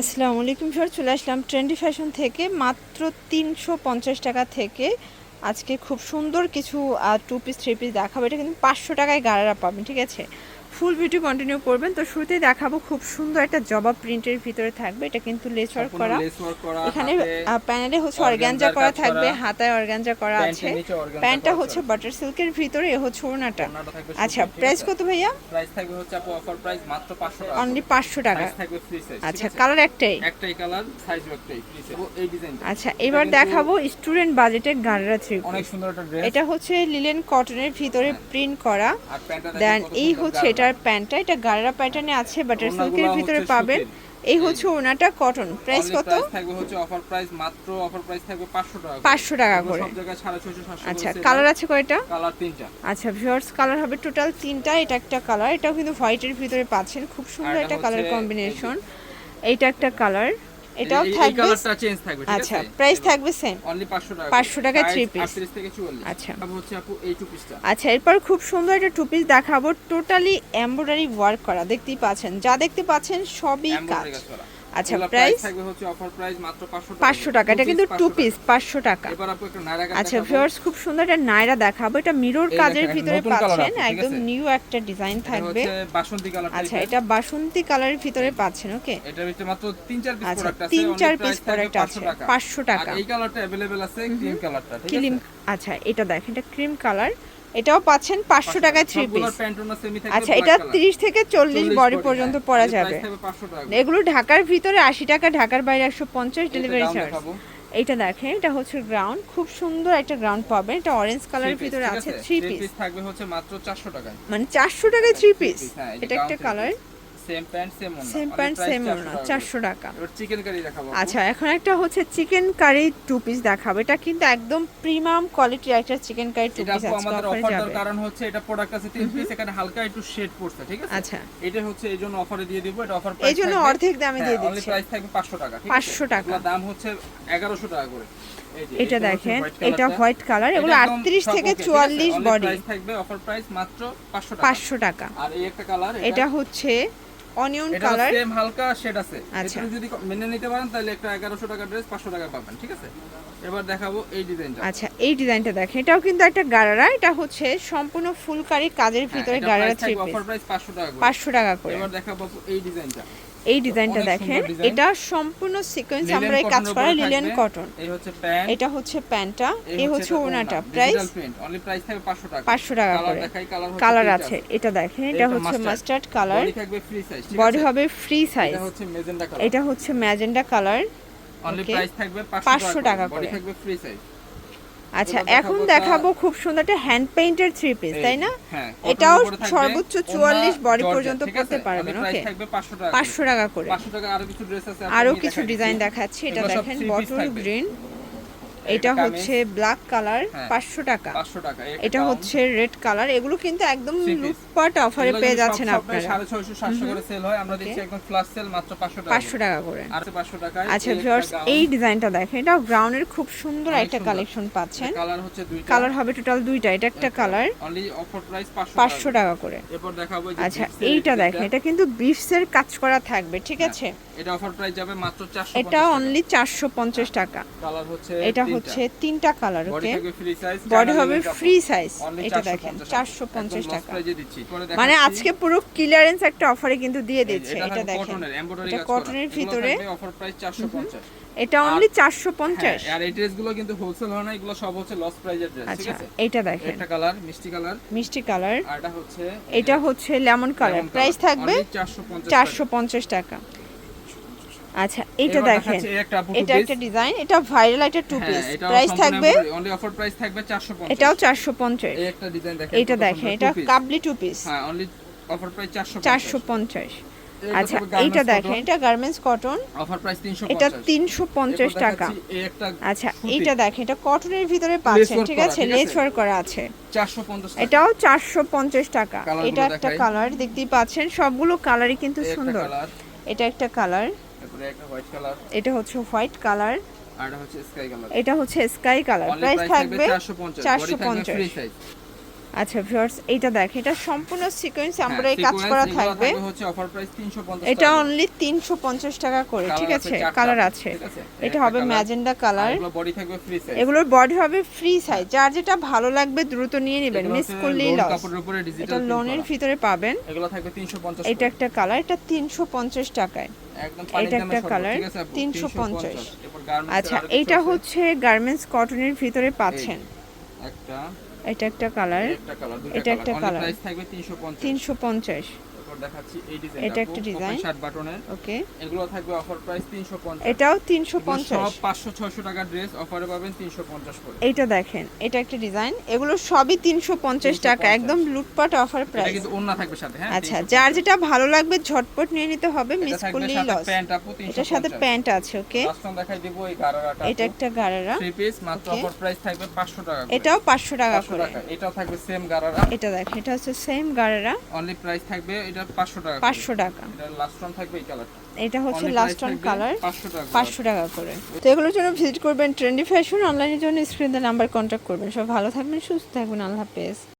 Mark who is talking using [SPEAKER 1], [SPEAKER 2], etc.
[SPEAKER 1] আসসালামু আলাইকুম সর চলে আসলাম ট্রেন্ডি ফ্যাশন থেকে মাত্র তিনশো পঞ্চাশ টাকা থেকে। আজকে খুব সুন্দর কিছু টু পিস থ্রি পিস দেখাবো। এটা কিন্তু পাঁচশো টাকায় গাড়ারা পাবেন, ঠিক আছে? ফুল ভিডিও কন্টিনিউ করবেন। তো শুরুতেই দেখাবো খুব সুন্দর একটা জবা প্রিন্টের ভিতরে থাকবে। এটা কিন্তু লেস ওয়ার্ক করা।
[SPEAKER 2] করা,
[SPEAKER 1] এখানে প্যানেলে হচ্ছে অর্গানজা করা থাকবে হাতায় অর্গানজা করা আছে। প্যান্টটা হচ্ছে। বাটার সিল্কের ভিতরে এ হচ্ছে ওড়নাটা। আচ্ছা প্রাইস কত ভাইয়া?
[SPEAKER 2] প্রাইস থাকবে হচ্ছে আপু অফার প্রাইস মাত্র 500 টাকা।
[SPEAKER 1] অনলি পাঁচশো টাকা।
[SPEAKER 2] থাকবে ফ্রি সাইজ
[SPEAKER 1] আচ্ছা কালার একটাই?
[SPEAKER 2] একটাই কালার সাইজ একটাই ফ্রি সাইজ এই ডিজাইনটা
[SPEAKER 1] আচ্ছা এবার দেখাবো স্টুডেন্ট বাজেটের গাড়রা থ্রি
[SPEAKER 2] অনেক সুন্দর একটা ড্রেস
[SPEAKER 1] এটা হচ্ছে লিলেন কটনের ভিতরে প্রিন্ট করা।
[SPEAKER 2] আর প্যান্টটা
[SPEAKER 1] দেন এই হচ্ছে এটার প্যান্টটা এটা গাড়রা প্যাটার্নে আছে বাটার সিল্কের ভিতরে পাবেন। এই হচ্ছে ওনাটা কটন প্রাইস কত?
[SPEAKER 2] প্রাইস থাকবে হচ্ছে অফার প্রাইস মাত্র অফার প্রাইস থাকবে 500 টাকা
[SPEAKER 1] 500 টাকা করে।
[SPEAKER 2] সব জায়গায় 650 700
[SPEAKER 1] আচ্ছা কালার আছে কয়টা?
[SPEAKER 2] কালার তিনটা।
[SPEAKER 1] আচ্ছা ভিউয়ার্স কালার হবে টোটাল তিনটা এটা একটা কালার এটাও কিন্তু হোয়াইটের ভিতরে পাচ্ছেন। খুব সুন্দর
[SPEAKER 2] এটা
[SPEAKER 1] একটা কালার কম্বিনেশন এইটা একটা কালার এটাও থাকবে
[SPEAKER 2] কালারটা চেঞ্জ থাকবে ঠিক
[SPEAKER 1] আচ্ছা প্রাইস থাকবে সেম
[SPEAKER 2] অনলি 500 টাকা
[SPEAKER 1] 500 টাকা পিস
[SPEAKER 2] 38 থেকে 44
[SPEAKER 1] আচ্ছা।
[SPEAKER 2] তারপর হচ্ছে আপু এই টু। পিসটা
[SPEAKER 1] আচ্ছা এরপর খুব সুন্দর একটা টু পিস দেখাবো। টোটালি এমব্রয়ডারি ওয়ার্ক করা দেখতেই পাচ্ছেন। যা দেখতে পাচ্ছেন সবই কাজ আচ্ছা
[SPEAKER 2] এগুলা
[SPEAKER 1] প্রাইস
[SPEAKER 2] থাকবে হচ্ছে অফার প্রাইস মাত্র 500 টাকা
[SPEAKER 1] পাঁচশো টাকা এটা কিন্তু টু পিস পাঁচশো টাকা
[SPEAKER 2] এবার আপু একটা নায়রা কাট
[SPEAKER 1] আচ্ছা
[SPEAKER 2] দেখাবো।
[SPEAKER 1] ভিউয়ার্স খুব সুন্দর একটা নায়রা দেখাবো এটা মিরর
[SPEAKER 2] এই
[SPEAKER 1] কাজের
[SPEAKER 2] দেখেন,
[SPEAKER 1] ভিতরে
[SPEAKER 2] নতুন colour
[SPEAKER 1] পাচ্ছেন
[SPEAKER 2] আছে, ঠিক
[SPEAKER 1] একদম
[SPEAKER 2] আছে?
[SPEAKER 1] নিউ একটা ডিজাইন
[SPEAKER 2] এটা
[SPEAKER 1] থাকবে
[SPEAKER 2] হচ্ছে বাসন্তী কালার
[SPEAKER 1] আচ্ছা এটা বাসন্তী কালারের ভিতরে পাচ্ছেন ওকে
[SPEAKER 2] এটার ভিতরে মাত্র 3 4 পিস
[SPEAKER 1] আচ্ছা
[SPEAKER 2] প্রোডাক্ট আছে
[SPEAKER 1] তিন
[SPEAKER 2] only
[SPEAKER 1] চার
[SPEAKER 2] price
[SPEAKER 1] পিস
[SPEAKER 2] থাকবে
[SPEAKER 1] প্রোডাক্ট আছে
[SPEAKER 2] 500 টাকা
[SPEAKER 1] পাঁচশো টাকা
[SPEAKER 2] আর এই কালারটা अवेलेबल আছে ক্রিম কালারটা ঠিক
[SPEAKER 1] ক্রিম
[SPEAKER 2] আছে
[SPEAKER 1] আচ্ছা এটা দেখেন এটা ক্রিম কালার এটাও পাচ্ছেন পাঁচশো টাকায় থ্রি পিস আচ্ছা এটা। তিরিশ থেকে চল্লিশ বডি পর্যন্ত
[SPEAKER 2] পড়া
[SPEAKER 1] পরা যাবে।
[SPEAKER 2] price থাকবে 500 টাকা
[SPEAKER 1] এগুলো ঢাকার ভিতরে আশি টাকা ঢাকার বাইরে একশো পঞ্চাশ ডেলিভারি চার্জ
[SPEAKER 2] এটা
[SPEAKER 1] এইটা দেখেন এটা হচ্ছে গ্রাউন্ড খুব সুন্দর একটা গ্রাউন্ড পাবেন। এটা অরেঞ্জ কালারের ভিতরে আছে? থ্রি পিস
[SPEAKER 2] থাকবে হচ্ছে মাত্র 400 টাকায়।
[SPEAKER 1] মানে চারশো টাকায় থ্রি পিস
[SPEAKER 2] হ্যাঁ, এই যে
[SPEAKER 1] এটা একটা
[SPEAKER 2] colour same pant same
[SPEAKER 1] same pant same ওনা চারশো টাকা
[SPEAKER 2] এবার চিকেন কারি দেখাবো।
[SPEAKER 1] আচ্ছা এখন একটা হচ্ছে চিকেন কারি টু পিস দেখাবো। এটা কিন্তু একদম প্রিমিয়াম কোয়ালিটির একটা চিকেন কারি টু পিস আজকে
[SPEAKER 2] আমাদের
[SPEAKER 1] অফারে
[SPEAKER 2] অফার দেওয়ার কারণ হচ্ছে এটা প্রোডাক্ট আছে তিন পিস এখানে হালকা একটু শেড পড়ছে ঠিক আছে?
[SPEAKER 1] আচ্ছা।
[SPEAKER 2] এটা হচ্ছে এই জন্য অফারে দিয়ে দিব এটা অফার
[SPEAKER 1] এই জন্য অর্ধেক দামে দিয়ে দিচ্ছে।
[SPEAKER 2] প্রাইস থাকবে 500 টাকা ঠিক আছে?
[SPEAKER 1] 500 টাকা।
[SPEAKER 2] দাম হচ্ছে 1100 টাকা করে।
[SPEAKER 1] এটা দেখেন এটা হোয়াইট কালার এগুলো
[SPEAKER 2] এটা একদম
[SPEAKER 1] আটত্রিশ
[SPEAKER 2] সব
[SPEAKER 1] থেকে
[SPEAKER 2] okay, ঠিক আছে?
[SPEAKER 1] চুয়াল্লিশ
[SPEAKER 2] Only
[SPEAKER 1] বডি
[SPEAKER 2] price থাকবে অফার প্রাইস মাত্র 500 টাকা।
[SPEAKER 1] পাঁচশো টাকা।
[SPEAKER 2] আর এই একটা কালার
[SPEAKER 1] এটা হচ্ছে অনিয়ন
[SPEAKER 2] এটা
[SPEAKER 1] কালার।
[SPEAKER 2] সেম হালকা শেড আছে।
[SPEAKER 1] আচ্ছা।
[SPEAKER 2] এটা যদি মেনে নিতে পারেন তাহলে একটা 1100 টাকা ড্রেস 500 টাকা পাবেন ঠিক আছে? এবার দেখাবো এই ডিজাইনটা
[SPEAKER 1] আচ্ছা এই ডিজাইনটা দেখেন। এটাও কিন্তু একটা গারারা। এটা হচ্ছে সম্পূর্ণ ফুলকারি কাজের ভিতরে gharara three piece
[SPEAKER 2] offer price 500 টাকা করে।
[SPEAKER 1] পাঁচশো টাকা করে।
[SPEAKER 2] এবার দেখাবো এই ডিজাইনটা
[SPEAKER 1] এই ডিজাইনটা দেখেন এটা সম্পূর্ণ সিকোয়েন্স আমরা এই কাজ করা লিলেন কটন
[SPEAKER 2] এই হচ্ছে প্যান্ট
[SPEAKER 1] এটা হচ্ছে প্যান্টটা এ হচ্ছে ওনাটা প্রাইস
[SPEAKER 2] অনলি প্রাইস থাকবে 500 টাকা।
[SPEAKER 1] পাঁচশো টাকা করে।
[SPEAKER 2] কালার
[SPEAKER 1] আছে এটা দেখেন এটা হচ্ছে মাস্টার্ড কালার
[SPEAKER 2] বডি থাকবে ফ্রি সাইজ
[SPEAKER 1] বডি হবে ফ্রি সাইজ
[SPEAKER 2] এটা হচ্ছে মেজেন্ডা কালার
[SPEAKER 1] এটা হচ্ছে ম্যাজেন্ডা কালার
[SPEAKER 2] অনলি প্রাইস থাকবে
[SPEAKER 1] 500
[SPEAKER 2] 500
[SPEAKER 1] টাকা করে।
[SPEAKER 2] থাকবে ফ্রি সাইজ
[SPEAKER 1] আচ্ছা এখন
[SPEAKER 2] দেখাবো
[SPEAKER 1] খুব সুন্দর একটা হ্যান্ড পেইন্টের থ্রি পিস তাই না?
[SPEAKER 2] হ্যাঁ
[SPEAKER 1] এটাও সর্বোচ্চ
[SPEAKER 2] চুয়াল্লিশ
[SPEAKER 1] 44
[SPEAKER 2] বডি
[SPEAKER 1] পর্যন্ত
[SPEAKER 2] করতে?
[SPEAKER 1] পারবেন,
[SPEAKER 2] ওকে price থাকবে 500 টাকা।
[SPEAKER 1] পাঁচশো টাকা করে।
[SPEAKER 2] 500 টাকা আরও কিছু ড্রেস আছে আরও
[SPEAKER 1] কিছু ডিজাইন। দেখাচ্ছি এটা দেখেন বটল গ্রিন
[SPEAKER 2] এটা
[SPEAKER 1] হচ্ছে ব্ল্যাক কালার। পাঁচশো টাকা।
[SPEAKER 2] 500 টাকা। এই একটা
[SPEAKER 1] এটা হচ্ছে রেড কালার এগুলো কিন্তু একদম লুটপাট অফারে পেয়ে যাচ্ছেন আপনারা।
[SPEAKER 2] 650 700 করে সেল আমরা
[SPEAKER 1] Okay।
[SPEAKER 2] দিচ্ছি একদম ফ্ল্যাশ সেল মাত্র 500 টাকা।
[SPEAKER 1] পাঁচশো টাকা করে।
[SPEAKER 2] আর 500 টাকায়
[SPEAKER 1] আচ্ছা ভিউয়ার্স এই ডিজাইনটা দেখেন এটা গ্রাউন্ডের খুব সুন্দর একটা কালেকশন পাচ্ছেন।
[SPEAKER 2] কালার
[SPEAKER 1] হবে টোটাল দুইটা এটা একটা কালার
[SPEAKER 2] অনলি অফার প্রাইস 500
[SPEAKER 1] পাঁচশো টাকা করে। আচ্ছা এইটা
[SPEAKER 2] এই
[SPEAKER 1] দেখেন এটা কিন্তু বিটসের কাজ করা থাকবে ঠিক
[SPEAKER 2] হ্যাঁ,
[SPEAKER 1] আছে?
[SPEAKER 2] এটা অফার প্রাইস যাবে মাত্র 450
[SPEAKER 1] এটা অনলি চারশো পঞ্চাশ টাকা।
[SPEAKER 2] কালার হচ্ছে
[SPEAKER 1] এটা। হচ্ছে তিনটা। কালার ওকে বডি হবে ফ্রি সাইজ এটা দেখেন চারশো পঞ্চাশ টাকা। মানে আজকে পুরো ক্লিয়ারেন্স একটা অফারে কিন্তু দিয়ে দিচ্ছে এটা দেখেন। এটা কটনের ভিতরে
[SPEAKER 2] অফার প্রাইস 450
[SPEAKER 1] এটা অনলি চারশো পঞ্চাশ।
[SPEAKER 2] হ্যাঁ, আর এই ড্রেসগুলো কিন্তু হোলসেল হয় না এগুলো সব হচ্ছে লস প্রাইজের ড্রেস ঠিক
[SPEAKER 1] আচ্ছা
[SPEAKER 2] আছে?
[SPEAKER 1] এটা দেখেন।
[SPEAKER 2] একটা কালার মিষ্টি কালার
[SPEAKER 1] মিষ্টি কালার
[SPEAKER 2] আর এটা হচ্ছে
[SPEAKER 1] এটা হচ্ছে লেমন কালার প্রাইস থাকবে
[SPEAKER 2] 450
[SPEAKER 1] চারশো পঞ্চাশ টাকা। আচ্ছা এটা দেখেন। এটা একটা ডিজাইন এটা ভাইরাল একটা টু পিস প্রাইস থাকবে
[SPEAKER 2] অনলি অফার প্রাইস থাকবে 450
[SPEAKER 1] এটাও চারশো পঞ্চাশ।
[SPEAKER 2] এই একটা ডিজাইন দেখেন
[SPEAKER 1] এটা
[SPEAKER 2] কত
[SPEAKER 1] দেখেন এটা কাবলি টু পিস
[SPEAKER 2] হ্যাঁ অনলি অফার প্রাইস 450
[SPEAKER 1] চারশো পঞ্চাশ। আচ্ছা এইটা দেখেন এটা গার্মেন্টস কটন
[SPEAKER 2] অফার প্রাইস 350
[SPEAKER 1] এটা তিনশো পঞ্চাশ
[SPEAKER 2] এরপর
[SPEAKER 1] টাকা। আচ্ছা। এইটা দেখেন এটা কটনের ভিতরে পাচ্ছেন ঠিক আছে? লেস ওয়ার্ক করা আছে।
[SPEAKER 2] 450
[SPEAKER 1] এটাও চারশো পঞ্চাশ টাকা। এটা একটা কালার দেখতেই পাচ্ছেন সবগুলো কালারই কিন্তু সুন্দর। এটা একটা কালার
[SPEAKER 2] তারপরে একটা হোয়াইট কালার
[SPEAKER 1] এটা হচ্ছে হোয়াইট কালার
[SPEAKER 2] আর এটা হচ্ছে স্কাই কালার
[SPEAKER 1] এটা হচ্ছে স্কাই কালার প্রাইস থাকবে
[SPEAKER 2] চারশো 450 বডি থাকবে
[SPEAKER 1] 450
[SPEAKER 2] ফ্রি সাইজ
[SPEAKER 1] আচ্ছা ভিউয়ার্স এইটা দেখ এটা সম্পূর্ণ সিকোয়েন্স
[SPEAKER 2] হ্যাঁ,
[SPEAKER 1] আমরা এই কাজ করা থাকবে।
[SPEAKER 2] হচ্ছে অফার প্রাইস 350
[SPEAKER 1] এটা অনলি তিনশো পঞ্চাশ টাকা করে ঠিক আছে কালার আছে। এটা হবে ম্যাজেন্ডা কালার
[SPEAKER 2] এগুলো বডি থাকবে ফ্রি সাইজ
[SPEAKER 1] এগুলোর বডি হবে ফ্রি সাইজ যার যেটা ভালো লাগবে দ্রুত নিয়ে নেবেন। মিস করলেই লস
[SPEAKER 2] কাপড়ের উপরে ডিজিটাল
[SPEAKER 1] এটা লোনের ভিতরে পাবেন।
[SPEAKER 2] এগুলো থাকবে 350
[SPEAKER 1] এটা একটা কালার এটা তিনশো পঞ্চাশ টাকায়। এটা একটা কালার,
[SPEAKER 2] 350
[SPEAKER 1] 350
[SPEAKER 2] এরপর গার্মেন্টস
[SPEAKER 1] আচ্ছা এইটা হচ্ছে গার্মেন্টস কটনের ভিতরে পাচ্ছেন।
[SPEAKER 2] একটা
[SPEAKER 1] এটা একটা কালার এটা একটা
[SPEAKER 2] কালার প্রাইস থাকবে 350
[SPEAKER 1] তিনশো পঞ্চাশ।
[SPEAKER 2] এরপর দেখাচ্ছি এই ডিজাইন
[SPEAKER 1] এটা একটা design।
[SPEAKER 2] শার্ট বাটনের
[SPEAKER 1] ওকে।
[SPEAKER 2] এগুলো থাকবে অফার প্রাইস 350
[SPEAKER 1] এটাও তিনশো
[SPEAKER 2] এগুলো
[SPEAKER 1] পঞ্চাশ
[SPEAKER 2] সব 500 600 টাকার ড্রেস অফারে পাবেন 350 করে।
[SPEAKER 1] এইটা দেখেন এটা একটা ডিজাইন এগুলো সবই তিনশো পঞ্চাশ টাকা একদম লুটপাট অফার
[SPEAKER 2] এটা কিন্তু ওন্না থাকবে সাথে হ্যাঁ?
[SPEAKER 1] আচ্ছা যার যেটা ভালো লাগবে ঝটপট নিয়ে নিতে হবে
[SPEAKER 2] এটা
[SPEAKER 1] মিস করলেই লস
[SPEAKER 2] প্যান্ট আপু 350
[SPEAKER 1] এটার সাথে প্যান্ট আছে ওকে?
[SPEAKER 2] লাস্ট দেখাই দেব এই গারারাটা
[SPEAKER 1] এটা একটা গারারা
[SPEAKER 2] থ্রি পিস মাত্র অফার প্রাইস থাকবে 500 টাকা
[SPEAKER 1] এটাও পাঁচশো টাকা
[SPEAKER 2] 500
[SPEAKER 1] করে।
[SPEAKER 2] টাকা থাকবে সেম গারারা।
[SPEAKER 1] এটা দেখেন এটা হচ্ছে সেম গারারা।
[SPEAKER 2] অনলি প্রাইস থাকবে এটা 500 টাকা এটা লাস্ট টাইম থাকবে এই কালারটা
[SPEAKER 1] এটা হচ্ছে লাস্ট অন কালার
[SPEAKER 2] 500 টাকা
[SPEAKER 1] টাকা করে। তো এগুলোর জন্য ভিজিট করবেন ট্রেন্ডি ফ্যাশন অনলাইনের জন্য স্ক্রিনে নাম্বার কন্ট্যাক্ট করবেন। সব ভালো থাকবেন সুস্থ থাকবেন আল্লাহ হাফেজ।